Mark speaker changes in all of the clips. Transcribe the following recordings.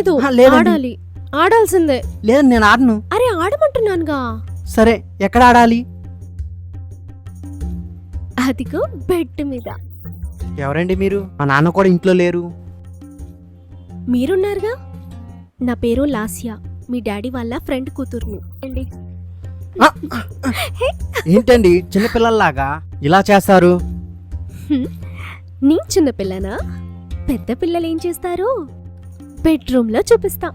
Speaker 1: లేదు. ఆడాలి. ఆడాల్సిందే.
Speaker 2: లేదండి నేను ఆడను.
Speaker 1: అరే ఆడమంటున్నానుగా.
Speaker 2: సరే ఎక్కడ ఆడాలి?
Speaker 1: అదిగో బెడ్ మీద.
Speaker 2: ఎవరండి మీరు? మా నాన్న కూడా ఇంట్లో లేరు.
Speaker 1: మీరున్నారుగా? నా పేరు లాస్యా. మీ డాడీ వాళ్ళ ఫ్రెండ్ కూతుర్ని. అండి
Speaker 2: ఏంటండి చిన్నపిల్లల్లాగా ఇలా చేస్తారు?
Speaker 1: హ్మ్. నీ చిన్న పిల్లనా పెద్ద పిల్లలు ఏం చేస్తారు? బెడ్రూమ్లో చూపిస్తా.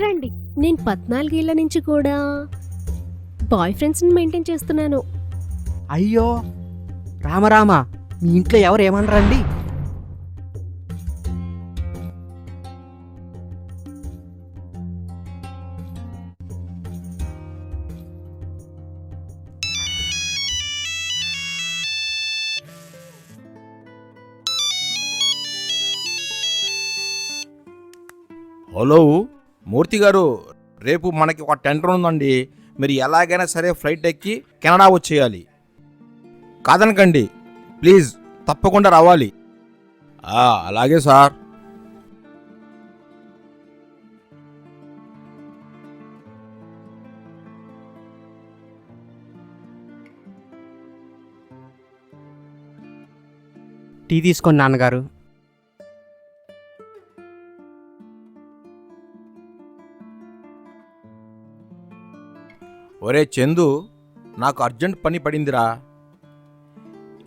Speaker 1: రండి. నేను పద్నాలుగేళ్ళ నుంచి కూడా బాయ్ ఫ్రెండ్స్ మెయింటైన్ చేస్తున్నాను.
Speaker 2: అయ్యో! రామరామ మీ ఇంట్లో ఎవరు ఏమనరండి?
Speaker 3: హలో మూర్తి గారు రేపు మనకి ఒక టెండర్ ఉందండి. మీరు ఎలాగైనా సరే ఫ్లైట్ ఎక్కి కెనడా వచ్చేయాలి. కాదనకండి ప్లీజ్ తప్పకుండా రావాలి. అలాగే సార్.
Speaker 2: టీ తీసుకోండి నాన్నగారు.
Speaker 3: ఒరే చందు నాకు అర్జెంట్ పని పడిందిరా.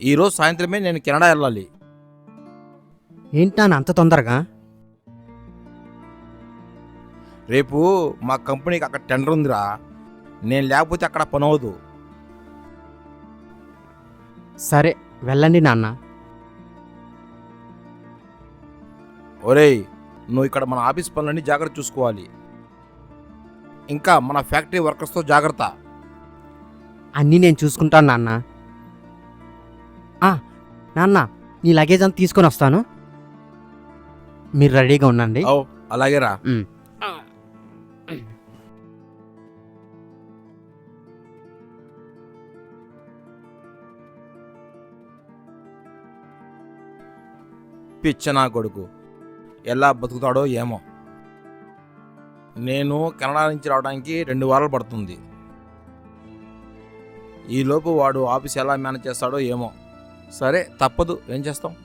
Speaker 3: ఈరోజు సాయంత్రమే నేను కెనడా వెళ్ళాలి.
Speaker 2: ఏంటి అంత తొందరగా?
Speaker 3: రేపు మా కంపెనీకి అక్కడ టెండర్ ఉందిరా. నేను లేకపోతే అక్కడ పని అవ్వదు
Speaker 2: సరే వెళ్ళండి నాన్న.
Speaker 3: ఒరేయ్ నువ్వు ఇక్కడ మన ఆఫీస్ పనులన్నీ జాగ్రత్త చూసుకోవాలి. ఇంకా మన ఫ్యాక్టరీ వర్కర్స్తో జాగ్రత్త.
Speaker 2: అన్నీ నేను చూసుకుంటాను నాన్న. ఆ, నాన్న నీ లగేజ్ అంతా తీసుకొని వస్తాను. మీరు రెడీగా ఉండండి.
Speaker 3: ఓ అలాగే రా.
Speaker 2: ఉమ్.
Speaker 3: పిచ్చ నా కొడుకు. ఎలా బతుకుతాడో ఏమో. నేను కెనడా నుంచి రావడానికి రెండు వారాలు పడుతుంది. ఈలోపు వాడు ఆఫీస్ ఎలా మేనేజ్ చేస్తాడో ఏమో. సరే తప్పదు. ఏం చేస్తాం?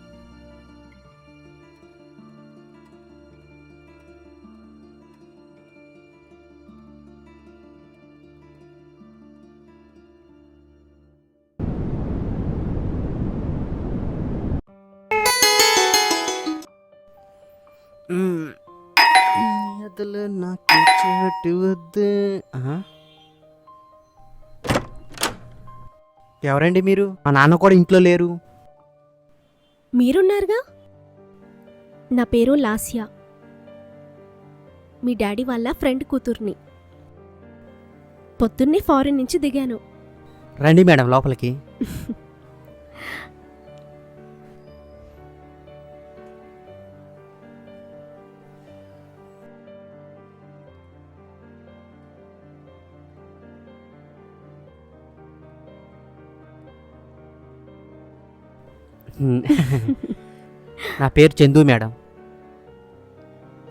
Speaker 2: ఎవరండి మీరు? మా నాన్న కూడా ఇంట్లో లేరు.
Speaker 1: మీరున్నారుగా? నా పేరు లాస్యా. మీ డాడీ వాళ్ళ ఫ్రెండ్ కూతుర్ని. పొద్దున్నే ఫారిన్ నుంచి దిగాను.
Speaker 2: రండి మేడం లోపలికి. నా పేరు చందు మేడం.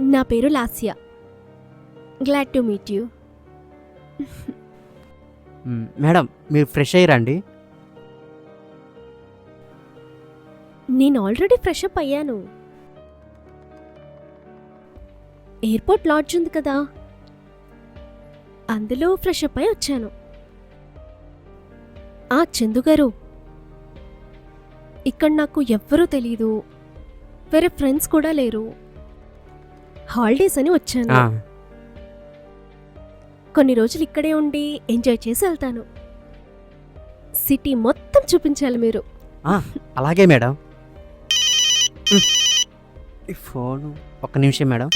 Speaker 1: నా పేరు Lasya. Glad to meet you.
Speaker 2: Madam మీరు ఫ్రెష్ అయ్యారండి.
Speaker 1: నేను ఆల్రెడీ ఫ్రెష్ అప్ అయ్యాను. ఎయిర్పోర్ట్ లాడ్జ్ ఉంది కదా. అందులో ఫ్రెష్ అప్ అయి వచ్చాను. ఆ చందు గారు ఇక్కడ నాకు ఎవ్వరూ తెలీదు. వేరే ఫ్రెండ్స్ కూడా లేరు. హాలిడేస్ అని వచ్చాను.
Speaker 2: ఆ,
Speaker 1: కొన్ని రోజులు ఇక్కడే ఉండి ఎంజాయ్ చేసి వెళ్తాను. సిటీ మొత్తం చూపించాలి మీరు.
Speaker 2: అలాగే మేడం. ఈ ఫోను ఒక్క నిమిషం మేడం.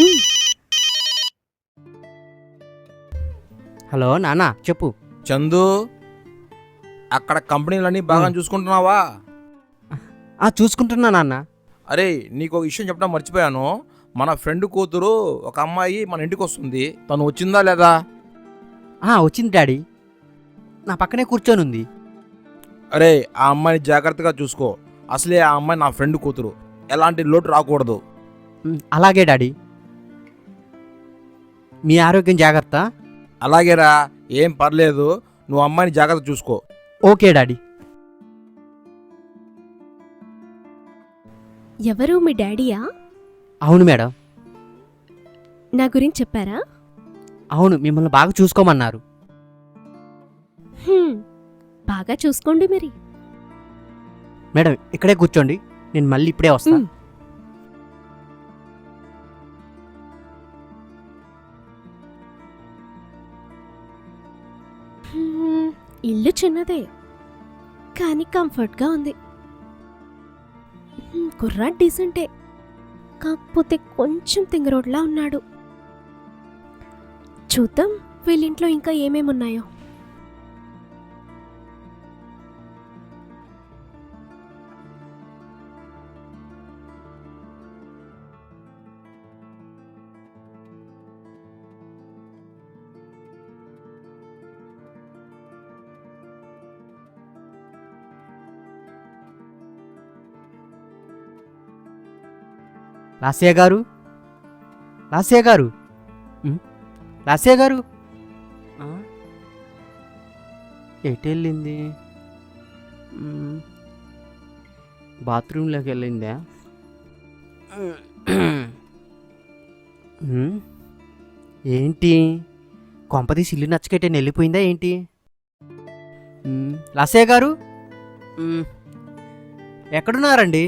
Speaker 2: హలో నాన్న చెప్పు.
Speaker 3: చందు అక్కడ కంపెనీలన్నీ బాగా. చూసుకుంటున్నావా?
Speaker 2: ఆ చూసుకుంటున్నా నాన్న.
Speaker 3: అరే నీకు ఒక విషయం చెప్పడం మర్చిపోయాను. మన ఫ్రెండ్ కూతురు ఒక అమ్మాయి మన ఇంటికి వస్తుంది తను వచ్చిందా లేదా?
Speaker 2: ఆ, వచ్చింది డాడీ. నా పక్కనే కూర్చొని ఉంది.
Speaker 3: అరే ఆ అమ్మాయిని జాగ్రత్తగా చూసుకో. అసలే ఆ అమ్మాయి నా ఫ్రెండ్ కూతురు. ఎలాంటి లోటు రాకూడదు.
Speaker 2: అలాగే డాడీ. మీ ఆరోగ్యం జాగ్రత్త.
Speaker 3: అలాగేరా ఏం పర్లేదు. నువ్వు అమ్మాయిని జాగ్రత్త చూసుకో.
Speaker 2: Okay daddy.
Speaker 1: ఎవరు మీ డాడీయా?
Speaker 2: అవును మేడం.
Speaker 1: నా గురించి చెప్పారా?
Speaker 2: అవును మిమ్మల్ని బాగా చూసుకోమన్నారు.
Speaker 1: హ్మ్, బాగా చూసుకోండి మరి.
Speaker 2: మేడం ఇక్కడే కూర్చోండి. నేను మళ్ళీ ఇప్పుడే వస్తా.
Speaker 1: మ్. హ్మ్, ఇల్లు చిన్నదే కానీ కంఫర్ట్గా ఉంది. హ్మ్, కుర్రాడ్ డీసెంటే. కాకపోతే కొంచెం తింగరోడ్లా ఉన్నాడు. చూద్దాం వీళ్ళింట్లో ఇంకా ఏమేమి
Speaker 2: లాస్య గారు? లాస్య గారు? మ్? లాస్య గారు? ఎటు వెళ్ళింది బాత్రూంలోకి వెళ్ళిందా? ఏంటి? కొంపది సిల్లు నచ్చకెట్టే వెళ్ళిపోయిందా ఏంటి? మ్, లాస్య గారు? ఎక్కడున్నారండి?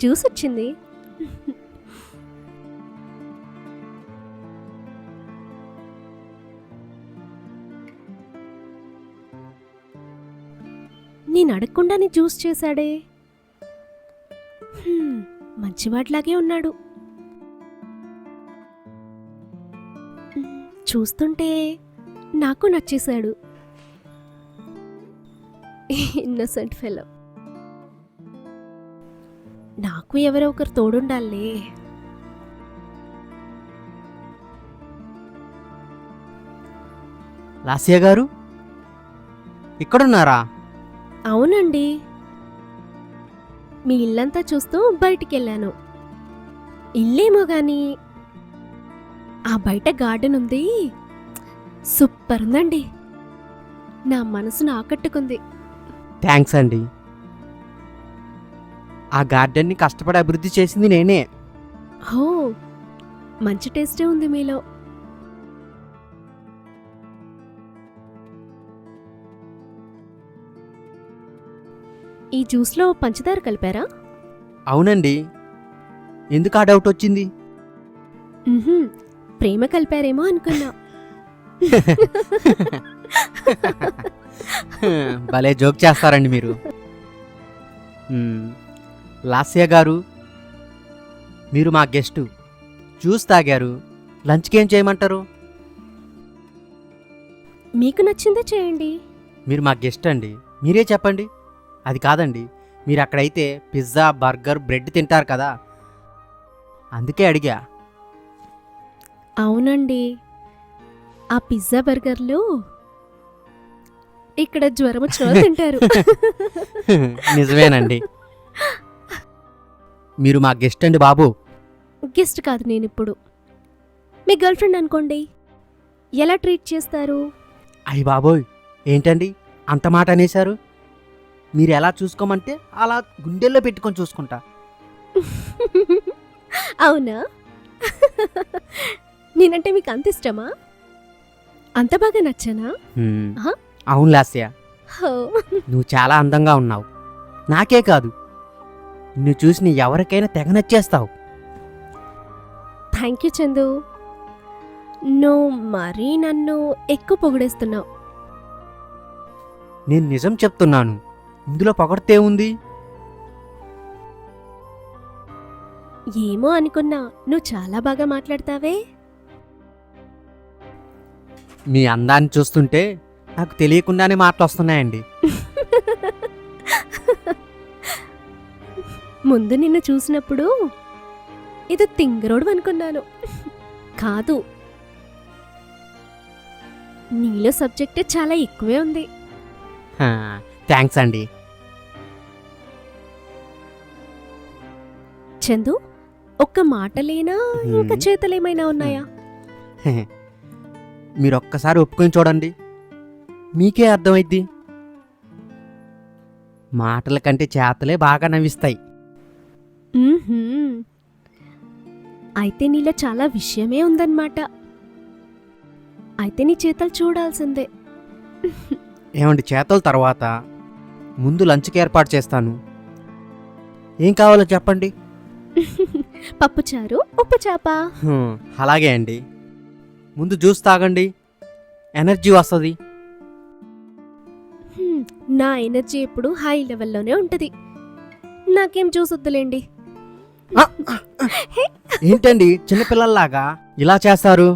Speaker 1: జ్యూస్ వచ్చింది. నేను అడగకుండానే జ్యూస్ చేశాడే. హ్మ్, ఉన్నాడు. చూస్తుంటే నాకు నచ్చేశాడు. ఇన్నసెంట్ ఫెలో నాకు ఎవరో ఒకరు తోడుండాలే.
Speaker 2: లాస్య గారు? ఇక్కడున్నారా?
Speaker 1: అవునండి. మీ ఇల్లంతా చూస్తూ బయటికి వెళ్ళాను ఇల్లేమో గాని ఆ బయట గార్డెన్ ఉంది. సూపర్ ఉందండి. నా మనసును ఆకట్టుకుంది.
Speaker 2: థ్యాంక్స్ అండి. ఆ గార్డెన్ని కష్టపడి అభివృద్ధి చేసింది నేనే.
Speaker 1: హో మంచి టేస్టే ఉంది మీలో. ఈ జ్యూస్లో పంచదార కలిపారా?
Speaker 2: అవునండి. ఎందుకు ఆ డౌట్ వచ్చింది?
Speaker 1: ప్రేమ కలిపారేమో అనుకున్నా.
Speaker 2: భలే జోక్ చేస్తారండి మీరు. మ్మ్. లాస్య గారు మీరు మా గెస్టు. జ్యూస్ తాగారు. లంచ్కి ఏం చేయమంటారు?
Speaker 1: మీకు నచ్చిందే చేయండి.
Speaker 2: మీరు మా గెస్ట్ అండి. మీరే చెప్పండి. అది కాదండి మీరు అక్కడైతే పిజ్జా బర్గర్ బ్రెడ్ తింటారు కదా. అందుకే అడిగా.
Speaker 1: అవునండి. ఆ పిజ్జా బర్గర్లు ఇక్కడ జ్వరం వచ్చిన తింటారు.
Speaker 2: నిజమేనండి. మీరు మా గెస్ట్ అండి బాబు.
Speaker 1: గెస్ట్ కాదు నేను ఇప్పుడు మీ గర్ల్ ఫ్రెండ్ అనుకోండి. ఎలా ట్రీట్ చేస్తారు?
Speaker 2: అయ్యి బాబోయ్ ఏంటండి? అంత మాట అనేశారు? మీరు ఎలా చూసుకోమంటే అలా గుండెల్లో పెట్టుకొని చూసుకుంటా.
Speaker 1: అవునా? నేనంటే మీకు అంత ఇష్టమా? అంత బాగా నచ్చానా.
Speaker 2: అవును లాస్య. నువ్వు చాలా అందంగా ఉన్నావు. నాకే కాదు. నిన్ను చూసి నీ ఎవరికైనా తెగ నచ్చేస్తావు.
Speaker 1: Thank you Chandu. నువ్వు మరీ నన్ను ఎక్కువ పొగిడేస్తున్నావు.
Speaker 2: నేను నిజం చెప్తున్నాను. ఇందులో పొగడితే ఉంది?
Speaker 1: ఏమో అనుకున్నా. నువ్వు చాలా బాగా మాట్లాడతావే.
Speaker 2: మీ అందాన్ని చూస్తుంటే నాకు తెలియకుండానే మాటలు వస్తున్నాయండి.
Speaker 1: ముందు నిన్ను చూసినప్పుడు ఇది తింగరోడు అనుకున్నాను. కాదు. నీలో సబ్జెక్ట్ చాలా ఎక్కువే ఉంది.
Speaker 2: థ్యాంక్స్ అండి.
Speaker 1: చందు ఒక్క మాటలేనా? ఇంకా
Speaker 2: హ్మ్.
Speaker 1: చేతలేమైనా ఉన్నాయా?
Speaker 2: మీరు ఒక్కసారి ఒప్పుకొని చూడండి. మీకే అర్థమైద్ది. మాటల కంటే చేతలే బాగా నవ్విస్తాయి.
Speaker 1: అయితే నీలో చాలా విషయమే ఉందన్నమాట. అయితే నీ చేతలు చూడాల్సిందే.
Speaker 2: ఏమండి చేతల తర్వాత ముందు లంచ్కి ఏర్పాటు చేస్తాను. ఏం కావాలో చెప్పండి.
Speaker 1: పప్పుచారు ఉప్పు చేప.
Speaker 2: అలాగే అండి. ముందు జ్యూస్ తాగండి. ఎనర్జీ వస్తుంది.
Speaker 1: నా ఎనర్జీ ఎప్పుడు హై లెవెల్లోనే ఉంటది. నాకేం చూసొద్దులేండి
Speaker 2: ఏంటండి చిన్నపిల్లల్లాగా ఇలా చేస్తారు?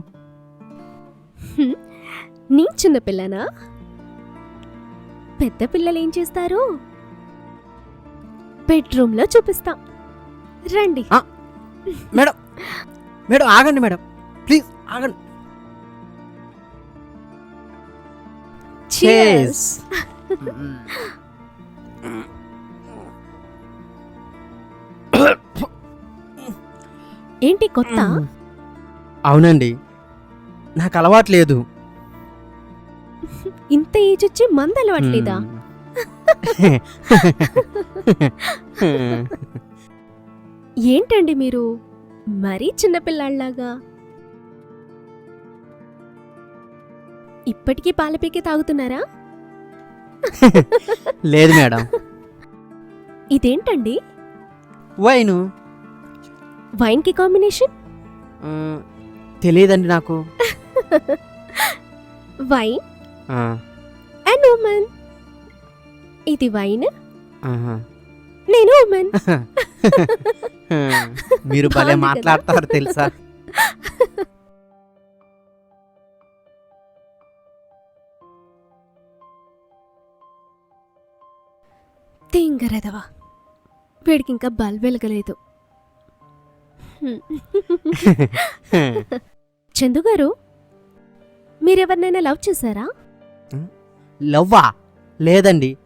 Speaker 1: నీ చిన్నపిల్లనా? పెద్ద పిల్లలు ఏం చేస్తారు? బెడ్రూమ్లో చూపిస్తా. రండి.
Speaker 2: మేడం మేడం ఆగండి మేడం. ప్లీజ్ ఆగండి.
Speaker 1: Cheers. ఏంటి కొత్త?
Speaker 2: అవునండి. నాకు అలవాటు లేదు.
Speaker 1: ఇంత ఏజ్ వచ్చి మంద అలవాట్లేదా? ఏంటండి మీరు? మరీ చిన్నపిల్లాళ్ళలాగా ఇప్పటికీ పాల పీకే తాగుతున్నారా?
Speaker 2: లేదు మేడం.
Speaker 1: ఇదేంటండి?
Speaker 2: వైను.
Speaker 1: వైన్కి కాంబినేషన్
Speaker 2: తెలియదండి నాకు.
Speaker 1: వైన్? అండ్ ఉమెన్ ఇది వైన్. నేను ఉమెన్
Speaker 2: మీరు భలే? మాట్లాడతారు తెలుసా?
Speaker 1: తింగరదవా. వీడికి ఇంకా బల్ వెలగలేదు హ్మ్. చందు గారు మీరెవరినైనా లవ్ చేశారా?
Speaker 2: లవ్వా? లేదండి.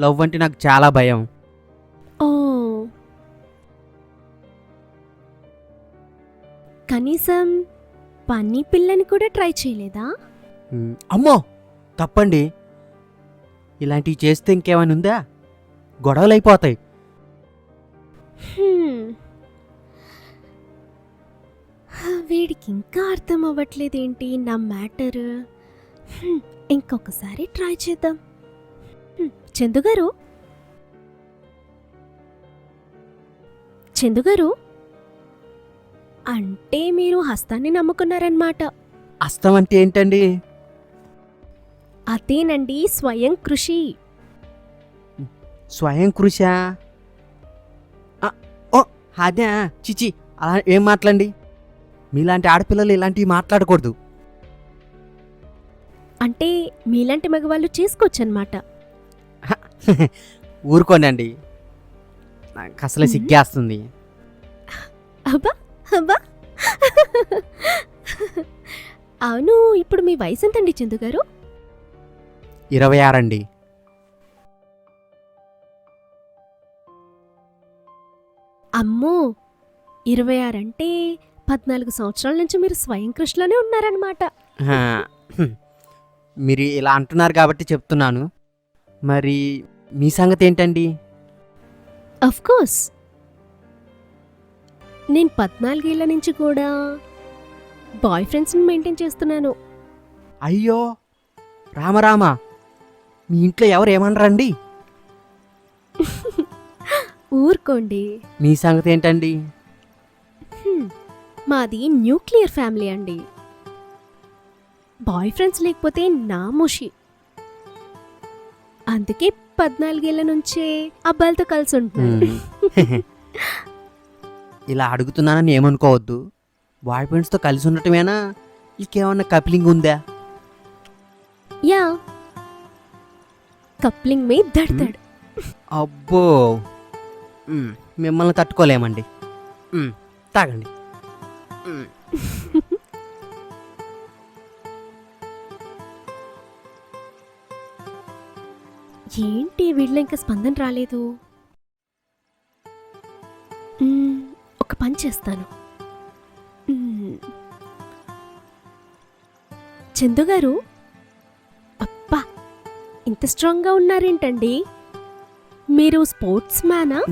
Speaker 2: లవ్ అంటే నాకు చాలా భయం.
Speaker 1: ఓ. కనీసం పన్నీ పిల్లని కూడా ట్రై చేయలేదా?
Speaker 2: అమ్మో! తప్పండి. ఇలాంటివి చేస్తే ఇంకేమైనా ఉందా? గొడవలు అయిపోతాయి.
Speaker 1: వీడికి ఇంకా అర్థం అవ్వట్లేదేంటి? నా మ్యాటర్. ఇంకొకసారి ట్రై చేద్దాం. హ్మ్, చందు గారు? చందు గారు? అంటే మీరు హస్తాన్ని నమ్ముకున్నారన్నమాట.
Speaker 2: అస్తం అంటే ఏంటండి?
Speaker 1: అదేనండి స్వయం కృషి.
Speaker 2: స్వయం కృష? ఓ అదే చిచి అలా ఏం మాట్లాడండి? మీలాంటి ఆడపిల్లలు ఇలాంటివి మాట్లాడకూడదు.
Speaker 1: అంటే మీలాంటి మగవాళ్ళు చేసుకోవచ్చన్నమాట.
Speaker 2: ఊరుకోనండి నాకు అసలే. సిగ్గేస్తుంది.
Speaker 1: అబ్బా అబ్బా. అవును ఇప్పుడు మీ వయసు ఎంతండి చందు గారు?
Speaker 2: ఇరవై ఆరండి.
Speaker 1: అమ్మో ఇరవై ఆరు అంటే పద్నాలుగు సంవత్సరాల నుంచి మీరు స్వయం కృషిలోనే ఉన్నారనమాట.
Speaker 2: మీరు ఇలా అంటున్నారు కాబట్టి చెప్తున్నాను. మరి మీ సంగతి ఏంటండి?
Speaker 1: అఫ్ కోర్స్ నేను పద్నాలుగేళ్ళ నుంచి కూడా బాయ్ ఫ్రెండ్స్ని మెయింటైన్ చేస్తున్నాను.
Speaker 2: అయ్యో! రామరామ మీ ఇంట్లో ఎవరు ఏమనరండి?
Speaker 1: ఊరుకోండి.
Speaker 2: మీ సంగతి ఏంటండి?
Speaker 1: మాది న్యూక్లియర్ ఫ్యామిలీ అండి. బాయ్ ఫ్రెండ్స్ లేకపోతే నా ముషి. అందుకే పద్నాలుగేళ్ళ నుంచే అబ్బాయిలతో కలిసి ఉంటున్నాను.
Speaker 2: ఇలా అడుగుతున్నానని ఏమనుకోవద్దు. బాయ్ ఫ్రెండ్స్తో కలిసి ఉండటమేనా? ఇంకేమన్నా కప్లింగ్ ఉందా?
Speaker 1: యా. కప్లింగ్ మే దడదడ్
Speaker 2: అబ్బో. మిమ్మల్ని తట్టుకోలేమండి. తాగండి.
Speaker 1: ఏంటి వీళ్ళ ఇంకా స్పందన రాలేదు? ఒక పని చేస్తాను. చందు గారు? అప్పా ఇంత స్ట్రాంగ్గా ఉన్నారేంటండి? మీరు స్పోర్ట్స్ మ్యానా?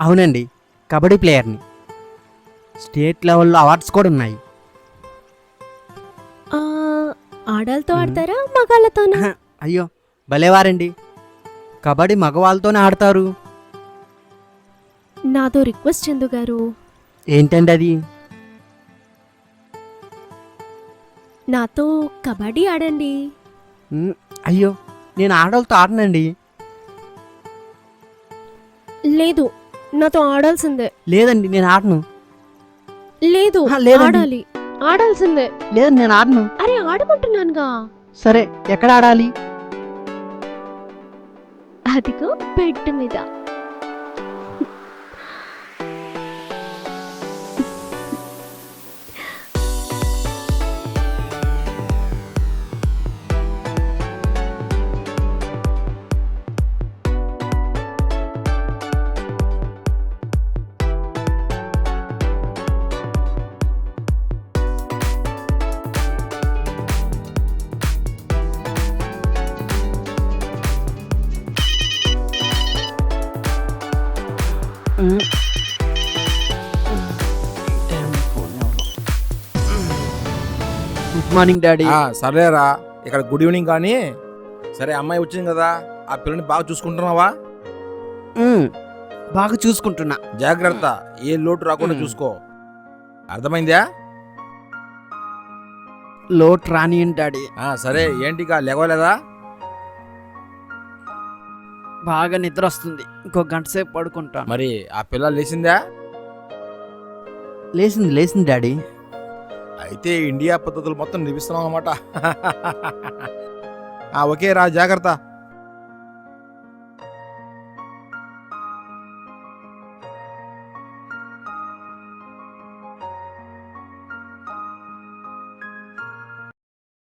Speaker 2: అవునండి కబడ్డీ ప్లేయర్ని. స్టేట్ లెవెల్లో అవార్డ్స్ కూడా ఉన్నాయి.
Speaker 1: ఆడాలతో. ఆడతారా మగాళ్ళతోనా?
Speaker 2: అయ్యో భలేవారండి కబడ్డీ మగవాళ్ళతోనే ఆడతారు.
Speaker 1: నాతో రిక్వెస్ట్ చందు గారు.
Speaker 2: ఏంటండి అది?
Speaker 1: నాతో కబడ్డీ ఆడండి.
Speaker 2: అయ్యో నేను ఆడవాళ్ళతో ఆడనండి.
Speaker 1: లేదు నాతో ఆడాల్సిందే.
Speaker 2: లేదండి నేను ఆడను.
Speaker 1: లేదు
Speaker 2: ఆ, లేదండి.
Speaker 1: ఆడాలి. ఆడాల్సిందే.
Speaker 2: లేదండి నేను ఆడను.
Speaker 1: అరే ఆడమంటున్నానుగా.
Speaker 2: సరే ఎక్కడ ఆడాలి?
Speaker 1: అదిగో బెడ్ మీద.
Speaker 2: గుడ్ మార్నింగ్ డాడీ
Speaker 3: సరేరా ఇక్కడ గుడ్ ఈవినింగ్ కానీ సరే అమ్మాయి వచ్చింది కదా ఆ పిల్లని బాగా చూసుకుంటున్నావా?
Speaker 2: బాగా చూసుకుంటున్నా.
Speaker 3: జాగ్రత్త ఏ లోటు రాకుండా. చూసుకో. అర్థమైందా?
Speaker 2: లోట్ రానియండి డాడీ
Speaker 3: సరే ఏంటిగా లేవలేదా?
Speaker 2: బాగా నిద్ర వస్తుంది. ఇంకో గంట సేపు పడుకుంటాను
Speaker 3: మరి ఆ పిల్ల లేచిందా?
Speaker 2: లేచింది లేచింది డాడీ
Speaker 3: అయితే ఇండియా పద్ధతులు మొత్తం నిలిపిస్తున్నాం అనమాట ఓకే రా జాగ్రత్త.